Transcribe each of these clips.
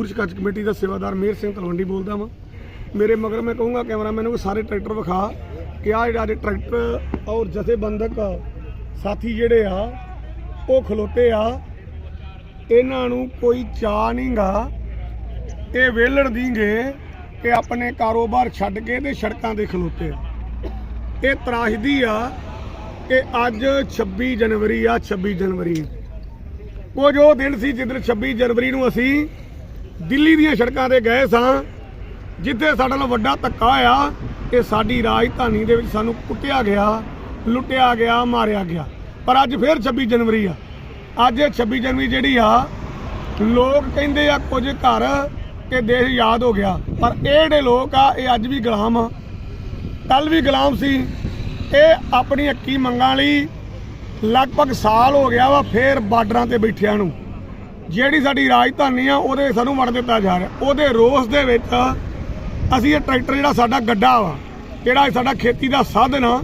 ਮਜ਼ਦੂਰ ਸ਼ਿਕਾਇਤ ਕਮੇਟੀ ਦਾ ਸੇਵਾਦਾਰ ਮੇਰ ਸਿੰਘ ਤਲਵੰਡੀ ਬੋਲਦਾ ਵਾਂ। ਮੇਰੇ ਮਗਰ ਮੈਂ ਕਹੂੰਗਾ ਕੈਮਰਾਮੈਨ ਨੂੰ ਸਾਰੇ ਟਰੈਕਟਰ ਵਿਖਾ ਕਿ ਆ ਜਿਹੜਾ ਟਰੈਕਟਰ ਔਰ ਜਥੇਬੰਦਕ ਸਾਥੀ ਜਿਹੜੇ ਆ, ਉਹ ਖਲੋਤੇ ਆ। ਇਹਨਾਂ ਨੂੰ ਕੋਈ ਚਾਹ ਨਹੀਂਗਾ ਇਹ ਵੇਲਣ ਦੀਂਗੇ ਕਿ ਆਪਣੇ ਕਾਰੋਬਾਰ ਛੱਡ ਕੇ ਤੇ ਸੜਕਾਂ ਤੇ ਖਲੋਤੇ ਆ। ਇਹ ਤਰਾਸ਼ਦੀ ਆ ਕਿ ਅੱਜ 26 ਜਨਵਰੀ ਆ 26 ਜਨਵਰੀ। ਉਹ ਜੋ ਦਿਨ ਸੀ ਜਿੱਦਣ 26 ਜਨਵਰੀ ਨੂੰ ਅਸੀਂ ਦਿੱਲੀ ਦੀਆਂ ਸੜਕਾਂ ਤੇ ਗਏ ਸਾਂ, ਜਿੱਥੇ ਸਾਡੇ ਨਾਲ ਵੱਡਾ ਧੱਕਾ ਹੋਇਆ ਕਿ ਸਾਡੀ ਰਾਜਧਾਨੀ ਦੇ ਵਿੱਚ ਸਾਨੂੰ ਕੁੱਟਿਆ ਗਿਆ, ਲੁੱਟਿਆ ਗਿਆ, ਮਾਰਿਆ ਗਿਆ। ਪਰ ਅੱਜ ਫੇਰ 26 ਜਨਵਰੀ ਆ। ਅੱਜ ਇਹ 26 ਜਨਵਰੀ ਜਿਹੜੀ ਆ, ਲੋਕ ਕਹਿੰਦੇ ਆ ਕੁਝ ਘਰ ਕਿ ਦੇਸ਼ ਯਾਦ ਹੋ ਗਿਆ। ਪਰ ਇਹ ਜਿਹੜੇ ਲੋਕ ਆ, ਇਹ ਅੱਜ ਵੀ ਗੁਲਾਮ ਆ। ਕੱਲ ਵੀ ਗੁਲਾਮ ਸੀ। ਇਹ ਆਪਣੀ ਹੱਕੀ ਮੰਗਾਂ ਲਈ ਲਗਭਗ ਸਾਲ ਹੋ ਗਿਆ ਵਾ ਫੇਰ ਬਾਰਡਰਾਂ ਤੇ ਬੈਠਿਆਂ ਨੂੰ। ਜਿਹੜੀ ਸਾਡੀ ਰਾਜਧਾਨੀ ਆ, ਉਹਦੇ ਸਾਨੂੰ ਵੜ ਦਿੱਤਾ ਜਾ ਰਿਹਾ। ਉਹਦੇ ਰੋਸ ਦੇ ਵਿੱਚ ਅਸੀਂ ਇਹ ਟਰੈਕਟਰ ਜਿਹੜਾ ਸਾਡਾ ਗੱਡਾ ਵਾ, ਜਿਹੜਾ ਸਾਡਾ ਖੇਤੀ ਦਾ ਸਾਧਨ ਆ,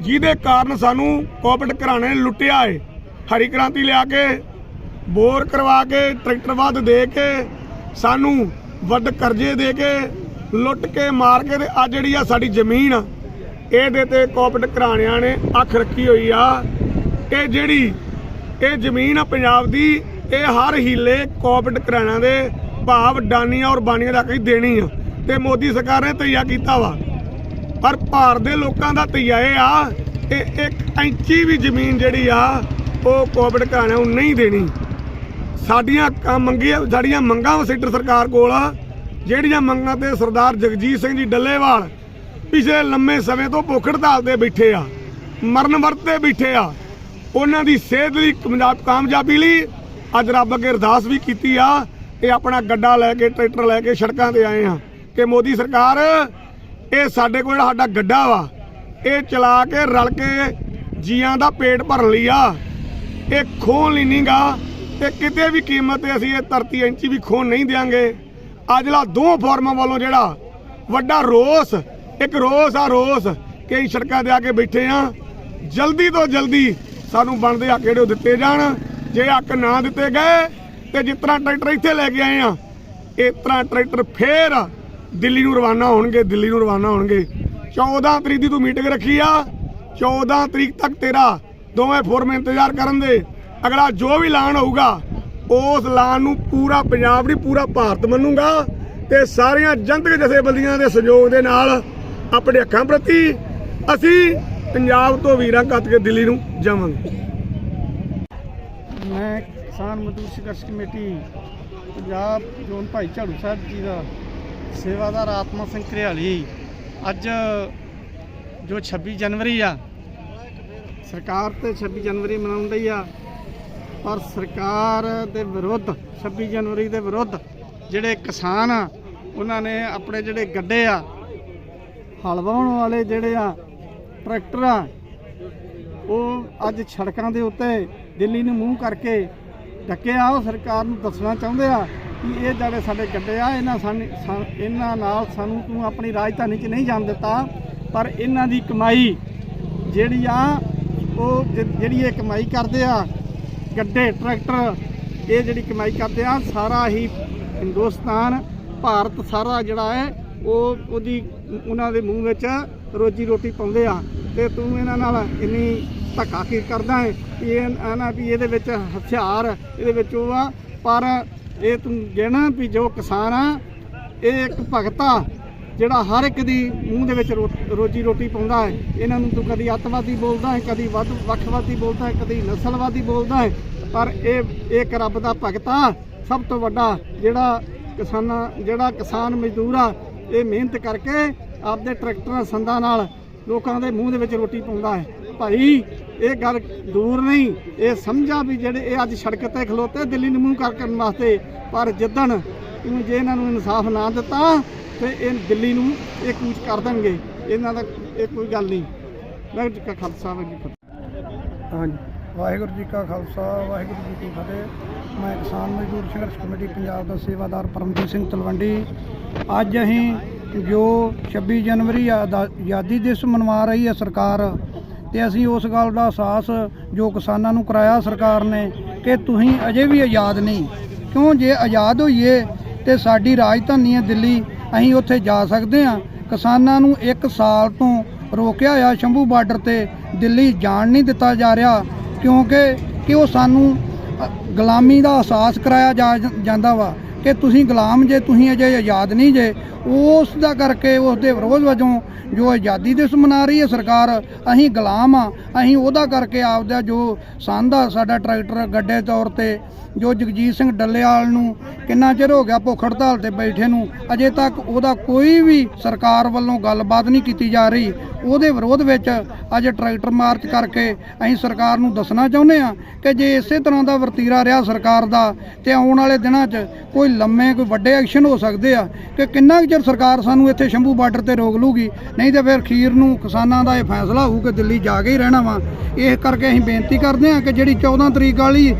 ਜਿਹਦੇ ਕਾਰਨ ਸਾਨੂੰ ਕੋਪਰੇਟ ਘਰਾਣੇ ਨੇ ਲੁੱਟਿਆ ਏ। ਹਰੀ ਕ੍ਰਾਂਤੀ ਲਿਆ ਕੇ, ਬੋਰ ਕਰਵਾ ਕੇ, ਟਰੈਕਟਰ ਵੱਧ ਦੇ ਕੇ, ਸਾਨੂੰ ਵੱਡ ਕਰਜ਼ੇ ਦੇ ਕੇ, ਲੁੱਟ ਕੇ, ਮਾਰ ਕੇ ਤੇ ਆ ਜਿਹੜੀ ਆ ਸਾਡੀ ਜ਼ਮੀਨ ਇਹਦੇ ਤੇ ਕੋਪਰੇਟ ਘਰਾਣਿਆਂ ਨੇ ਅੱਖ ਰੱਖੀ ਹੋਈ ਆ। ਇਹ ਜਿਹੜੀ, ਇਹ ਜ਼ਮੀਨ ਆ ਪੰਜਾਬ ਦੀ ਇਹ ਹਰ ਹੀਲੇ ਕੋਪਰੇਟ ਘਰਾਣਿਆਂ ਦੇ ਭਾਵ ਡਾਨੀਆਂ ਔਰ ਬਾਨੀਆਂ ਦਾ ਕਈ ਦੇਣੀ ਆ। ਤੇ ਮੋਦੀ ਸਰਕਾਰ ਨੇ ਤਈਆ ਕੀਤਾ ਵਾ। ਪਰ ਭਾਰਤ ਦੇ ਲੋਕਾਂ ਦਾ ਤਈਆ ਇਹ ਆ ਕਿ ਇੱਕ ਇੰਚੀ ਵੀ ਜ਼ਮੀਨ ਜਿਹੜੀ ਆ, ਉਹ ਕੋਵਿਡ ਘਰਾਣਿਆਂ ਨੂੰ ਨਹੀਂ ਦੇਣੀ। ਸਾਡੀਆਂ ਮੰਗੀਆਂ, ਸਾਡੀਆਂ ਮੰਗਾਂ ਵਾ ਸੈਂਟਰ ਸਰਕਾਰ ਕੋਲ ਆ। ਜਿਹੜੀਆਂ ਮੰਗਾਂ ਤੇ ਸਰਦਾਰ ਜਗਜੀਤ ਸਿੰਘ ਜੀ ਡੱਲੇਵਾਲ ਪਿਛਲੇ ਲੰਮੇ ਸਮੇਂ ਤੋਂ ਭੁੱਖ ਹੜਤਾਲ ਤੇ ਬੈਠੇ ਆ, ਮਰਨ ਵਰਤ ਤੇ ਬੈਠੇ ਆ। ਉਹਨਾਂ ਦੀ ਸਿਹਤ ਲਈ ਕਾਮਯਾਬ ਕਾਮਯਾਬੀ ਲਈ ਅੱਜ ਰੱਬ ਅੱਗੇ ਅਰਦਾਸ ਵੀ ਕੀਤੀ ਆ ਤੇ ਆਪਣਾ ਗੱਡਾ ਲੈ ਕੇ, ਟਰੈਕਟਰ ਲੈ ਕੇ ਸੜਕਾਂ ਤੇ ਆਏ ਆ ਕਿ ਮੋਦੀ ਸਰਕਾਰ, ਇਹ ਸਾਡੇ ਕੋਲ ਜਿਹੜਾ ਸਾਡਾ ਗੱਡਾ ਵਾ, ਇਹ ਚਲਾ ਕੇ ਰਲ ਕੇ ਜੀਆਂ ਦਾ ਪੇਟ ਭਰਨ ਲਈ ਆ। ਇਹ ਖੋਣ ਲਈ ਨਹੀਂਗਾ ਤੇ ਕਿਤੇ ਵੀ ਕੀਮਤ ਤੇ ਅਸੀਂ ਇਹ ਧਰਤੀ ਇੰਚੀ ਵੀ ਖੋਣ ਨਹੀਂ ਦੇਾਂਗੇ ਅੱਜ ਲਾ ਦੋ ਫਾਰਮਾਂ ਵੱਲੋਂ ਜਿਹੜਾ ਵੱਡਾ ਰੋਸ, ਇੱਕ ਰੋਸ ਆ ਰੋਸ ਕਿ ਅਸੀਂ ਸੜਕਾਂ ਤੇ ਆ ਕੇ ਬੈਠੇ ਆ। ਜਲਦੀ ਤੋਂ ਜਲਦੀ ਸਾਨੂੰ ਬਣਦੇ ਹੱਕ ਜਿਹੜੇ ਉਹ ਦਿੱਤੇ ਜਾਣ। ਜੇ ਹੱਕ ਨਾ ਦਿੱਤੇ ਗਏ ਤੇ ਜਿਸ ਤਰ੍ਹਾਂ ਟਰੈਕਟਰ ਇੱਥੇ ਲੈ ਕੇ ਆਏ ਆ, ਇਸ ਤਰ੍ਹਾਂ ਟਰੈਕਟਰ ਫੇਰ ਦਿੱਲੀ ਨੂੰ ਰਵਾਨਾ ਹੋਣਗੇ, ਦਿੱਲੀ ਨੂੰ ਰਵਾਨਾ ਹੋਣਗੇ। 14 ਤਰੀਕ ਦੀ ਤੂੰ ਮੀਟਿੰਗ ਰੱਖੀ ਆ 14 ਤਰੀਕ ਤੱਕ ਤੇਰਾ ਦੋਵੇਂ ਫੋਰਮ ਇੰਤਜ਼ਾਰ ਕਰਨ ਦੇ। ਅਗਲਾ ਜੋ ਵੀ ਐਲਾਨ ਹੋਊਗਾ, ਉਸ ਐਲਾਨ ਨੂੰ ਪੂਰਾ ਪੰਜਾਬ ਨਹੀਂ, ਪੂਰਾ ਭਾਰਤ ਮੰਨੂਗਾ ਤੇ ਸਾਰੀਆਂ ਜਨਤਕ ਜਥੇਬੰਦੀਆਂ ਦੇ ਸਹਿਯੋਗ ਦੇ ਨਾਲ ਆਪਣੇ ਅੱਖਾਂ ਪ੍ਰਤੀ ਅਸੀਂ ਪੰਜਾਬ ਤੋਂ ਵੀਰਾਂ ਕੱਟ ਕੇ ਦਿੱਲੀ ਨੂੰ ਜਾਵਾਂਗੇ। ਮੈਂ ਕਿਸਾਨ ਮਜ਼ਦੂਰ ਸੰਘਰਸ਼ ਕਮੇਟੀ, ਪੰਜਾਬ ਜੋਨ ਭਾਈ ਝਾੜੂ ਸਾਹਿਬ ਜੀ ਦਾ ਸੇਵਾਦਾਰ ਆਤਮਾ ਸਿੰਘ ਘਰਿਆਲੀ। ਅੱਜ ਜੋ 26 ਜਨਵਰੀ ਆ, ਸਰਕਾਰ ਤੇ 26 ਜਨਵਰੀ ਮਨਾਉਣ ਲਈ ਆ, ਪਰ ਸਰਕਾਰ ਦੇ ਵਿਰੁੱਧ 26 ਜਨਵਰੀ ਦੇ ਵਿਰੁੱਧ ਜਿਹੜੇ ਕਿਸਾਨ ਆ, ਉਹਨਾਂ ਨੇ ਆਪਣੇ ਜਿਹੜੇ ਗੱਡੇ ਆ, ਹਲ ਵਾਹੁਣ ਵਾਲੇ ਜਿਹੜੇ ਆ, ਟਰੈਕਟਰ ਆ, ਉਹ ਅੱਜ ਸੜਕਾਂ ਦੇ ਉੱਤੇ ਦਿੱਲੀ ਨੂੰ ਮੂੰਹ ਕਰਕੇ ਡੱਕਿਆ, ਉਹ ਸਰਕਾਰ ਨੂੰ ਦੱਸਣਾ ਚਾਹੁੰਦੇ ਆ ਕਿ ਇਹ ਜਿਹੜੇ ਸਾਡੇ ਗੱਡੇ ਆ, ਇਹਨਾਂ ਸਾਨੂੰ, ਸਾ- ਇਹਨਾਂ ਨਾਲ ਸਾਨੂੰ ਤੂੰ ਆਪਣੀ ਰਾਜਧਾਨੀ 'ਚ ਨਹੀਂ ਜਾਣ ਦਿੱਤਾ, ਪਰ ਇਹਨਾਂ ਦੀ ਕਮਾਈ ਜਿਹੜੀ ਆ, ਉਹ ਜਿਹੜੀ ਇਹ ਕਮਾਈ ਕਰਦੇ ਆ, ਗੱਡੇ, ਟਰੈਕਟਰ, ਇਹ ਜਿਹੜੀ ਕਮਾਈ ਕਰਦੇ ਆ, ਸਾਰਾ ਹੀ ਹਿੰਦੁਸਤਾਨ, ਭਾਰਤ ਸਾਰਾ ਜਿਹੜਾ ਹੈ, ਉਹ ਉਹਦੀ, ਉਹਨਾਂ ਦੇ ਮੂੰਹ ਵਿੱਚ ਰੋਜੀ ਰੋਟੀ ਪਾਉਂਦੇ ਆ। ਤੇ ਤੂੰ ਇਹਨਾਂ ਨਾਲ ਇੰਨੀ ਧੱਕਾ ਕੀ ਕਰਦਾ ਹੈ। ਕਿ ਇਹ ਆਨਾ ਵੀ ਇਹਦੇ ਵਿੱਚ ਹਥਿਆਰ ਇਹਦੇ ਵਿੱਚ ਉਹ ਆ। ਪਰ ਇਹ ਤੂੰ ਗਿਣ ਵੀ ਜੋ ਕਿਸਾਨ ਆ, ਇਹ ਇੱਕ ਭਗਤਾ ਜਿਹੜਾ ਹਰ ਇੱਕ ਦੀ ਮੂੰਹ ਦੇ ਵਿੱਚ ਰੋ- ਰੋਜੀ ਰੋਟੀ ਪਾਉਂਦਾ ਹੈ। ਇਹਨਾਂ ਨੂੰ ਤੂੰ ਕਦੀ ਅੱਤਵਾਦੀ ਬੋਲਦਾ ਹੈ, ਕਦੀ ਵੱਧ ਵੱਖਵਾਦੀ ਬੋਲਦਾ ਹੈ, ਕਦੀ ਨਸਲਵਾਦੀ ਬੋਲਦਾ ਹੈ। ਪਰ ਇਹ ਇਹ ਇੱਕ ਰੱਬ ਦਾ ਭਗਤਾ ਸਭ ਤੋਂ ਵੱਡਾ ਜਿਹੜਾ ਕਿਸਾਨਾਂ ਜਿਹੜਾ ਕਿਸਾਨ ਮਜ਼ਦੂਰ ਆ, ਇਹ ਮਿਹਨਤ ਕਰਕੇ ਆਪਦੇ ਟਰੈਕਟਰਾਂ ਸੰਦਾਂ ਨਾਲ ਲੋਕਾਂ ਦੇ ਮੂੰਹ ਦੇ ਵਿੱਚ ਰੋਟੀ ਪਾਉਂਦਾ ਹੈ। ਭਾਈ, ਇਹ ਗੱਲ ਦੂਰ ਨਹੀਂ। ਇਹ ਸਮਝਾ ਵੀ ਜਿਹੜੇ ਇਹ ਅੱਜ ਸੜਕ ਤੇ ਖਲੋਤੇ, ਦਿੱਲੀ ਨੂੰ ਮੂੰਹ ਕਰ ਕਰਨ ਵਾਸਤੇ। ਪਰ ਜਿੱਦਣ ਜੇ ਇਹਨਾਂ ਨੂੰ ਇਨਸਾਫ ਨਾ ਦਿੱਤਾ, ਤੇ ਇਹ ਦਿੱਲੀ ਨੂੰ ਇਹ ਕੂਚ ਕਰ ਦੇਣਗੇ। ਇਹਨਾਂ ਦਾ ਇਹ ਕੋਈ ਗੱਲ ਨਹੀਂ। ਵਾਹਿਗੁਰੂ ਜੀ ਕਾ ਖਾਲਸਾ, ਵਾਹਿਗੁਰੂ ਜੀ ਫਤਿਹ। ਹਾਂਜੀ। ਵਾਹਿਗੁਰੂ ਜੀ ਕਾ ਖਾਲਸਾ, ਵਾਹਿਗੁਰੂ ਜੀ ਕੀ ਫਤਿਹ। ਮੈਂ ਕਿਸਾਨ ਮਜ਼ਦੂਰ ਸੰਘਰਸ਼ ਕਮੇਟੀ, ਪੰਜਾਬ ਦਾ ਸੇਵਾਦਾਰ ਪਰਮਜੀਤ ਸਿੰਘ ਤਲਵੰਡੀ। ਅੱਜ ਅਸੀਂ ਜੋ 26 ਜਨਵਰੀ ਆਜ਼ਾ- ਆਜ਼ਾਦੀ ਦਿਵਸ ਮਨਵਾ ਰਹੀ ਹੈ ਸਰਕਾਰ ਤੇ ਅਸੀਂ ਉਸ ਗੱਲ ਦਾ ਅਹਿਸਾਸ ਜੋ ਕਿਸਾਨਾਂ ਨੂੰ ਕਰਾਇਆ ਸਰਕਾਰ ਨੇ ਕਿ ਤੁਸੀਂ ਅਜੇ ਵੀ ਆਜ਼ਾਦ ਨਹੀਂ। ਕਿਉਂ ਜੇ ਆਜ਼ਾਦ ਹੋਈਏ ਤੇ ਸਾਡੀ ਰਾਜਧਾਨੀ ਹੈ ਦਿੱਲੀ, ਅਸੀਂ ਉੱਥੇ ਜਾ ਸਕਦੇ ਹਾਂ। ਕਿਸਾਨਾਂ ਨੂੰ 1 ਸਾਲ ਤੋਂ ਰੋਕਿਆ ਹੋਇਆ ਸ਼ੰਭੂ ਬਾਰਡਰ ਤੇ ਦਿੱਲੀ ਜਾਣ ਨਹੀਂ ਦਿੱਤਾ ਜਾ ਰਿਹਾ, ਕਿਉਂਕਿ ਕਿ ਉਹ ਸਾਨੂੰ ਗੁਲਾਮੀ ਦਾ ਅਹਿਸਾਸ ਕਰਾਇਆ ਜਾ, ਜਾਂਦਾ ਵਾ ਕਿ ਤੁਸੀਂ ਗੁਲਾਮ ਜੇ, ਤੁਸੀਂ ਅਜੇ ਆਜ਼ਾਦ ਨਹੀਂ ਜੇ ਉਸ ਦਾ ਕਰਕੇ ਉਸ ਦੇ ਵਿਰੋਧ ਵਜੋਂ ਜੋ ਆਜ਼ਾਦੀ ਦਿਵਸ ਮਨਾ ਰਹੀ ਹੈ ਸਰਕਾਰ, ਅਸੀਂ ਗੁਲਾਮ ਆ ਅਸੀਂ ਉਹਦਾ ਕਰਕੇ ਆਪਦਾ ਜੋ ਸੰਦਾ ਸਾਡਾ ਟਰੈਕਟਰ ਗੱਡੇ ਤੌਰ ਤੇ ਜੋ ਜਗਜੀਤ ਸਿੰਘ ਡੱਲੇਵਾਲ ਨੂੰ ਕਿੰਨਾ ਚਿਰ ਹੋ ਗਿਆ ਭੁੱਖ ਹੜਤਾਲ ਤੇ ਬੈਠੇ ਨੂੰ, ਅਜੇ ਤੱਕ ਉਹਦਾ ਕੋਈ ਵੀ ਸਰਕਾਰ ਵੱਲੋਂ ਗੱਲਬਾਤ ਨਹੀਂ ਕੀਤੀ ਜਾ ਰਹੀ। ਉਹਦੇ ਵਿਰੋਧ ਵਿੱਚ ਅੱਜ ਟਰੈਕਟਰ ਮਾਰਚ ਕਰਕੇ ਅਸੀਂ ਸਰਕਾਰ ਨੂੰ ਦੱਸਣਾ ਚਾਹੁੰਦੇ ਆ ਕਿ ਜੇ ਇਸੇ ਤਰ੍ਹਾਂ ਦਾ ਵਰਤੀਰਾ ਰਿਹਾ ਸਰਕਾਰ ਦਾ, ਤੇ ਆਉਣ ਵਾਲੇ ਦਿਨਾਂ 'ਚ ਕੋਈ ਲੰਮੇ ਕੋਈ ਵੱਡੇ ਐਕਸ਼ਨ ਹੋ ਸਕਦੇ ਆ। ਕਿ ਕਿੰਨਾ ਕੁ ਚਿਰ ਸਰਕਾਰ ਸਾਨੂੰ ਇੱਥੇ ਸ਼ੰਭੂ ਬਾਰਡਰ ਤੇ ਰੋਕ ਲੂਗੀ, ਨਹੀਂ ਤੇ ਫਿਰ ਖੀਰ ਨੂੰ ਕਿਸਾਨਾਂ ਦਾ ਇਹ ਫੈਸਲਾ ਹੋਊ ਕਿ ਦਿੱਲੀ ਜਾ ਕੇ ਹੀ ਰਹਿਣਾ ਵਾ। ਇਸ ਕਰਕੇ ਅਸੀਂ ਬੇਨਤੀ ਕਰਦੇ ਹਾਂ ਕਿ ਜਿਹੜੀ 14 ਤਰੀਕ ਵਾਲੀ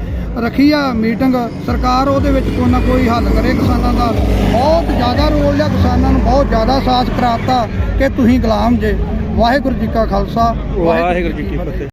ਰੱਖੀ ਆ ਮੀਟਿੰਗ, ਸਰਕਾਰ ਉਹਦੇ ਵਿੱਚ ਕੋਈ ਨਾ ਕੋਈ ਹੱਲ ਕਰੇ ਕਿਸਾਨਾਂ ਦਾ। ਬਹੁਤ ਜ਼ਿਆਦਾ ਰੋਲ ਆ, ਕਿਸਾਨਾਂ ਨੂੰ ਬਹੁਤ ਜ਼ਿਆਦਾ ਸਾਥ ਕਰਾਤਾ ਕਿ ਤੁਸੀਂ ਗੁਲਾਮ ਜੇ। ਵਾਹਿਗੁਰੂ ਜੀ ਕਾ ਖਾਲਸਾ। ਵਾਹਿਗੁਰੂ ਜੀ ਕੀ ਫਤਿਹ।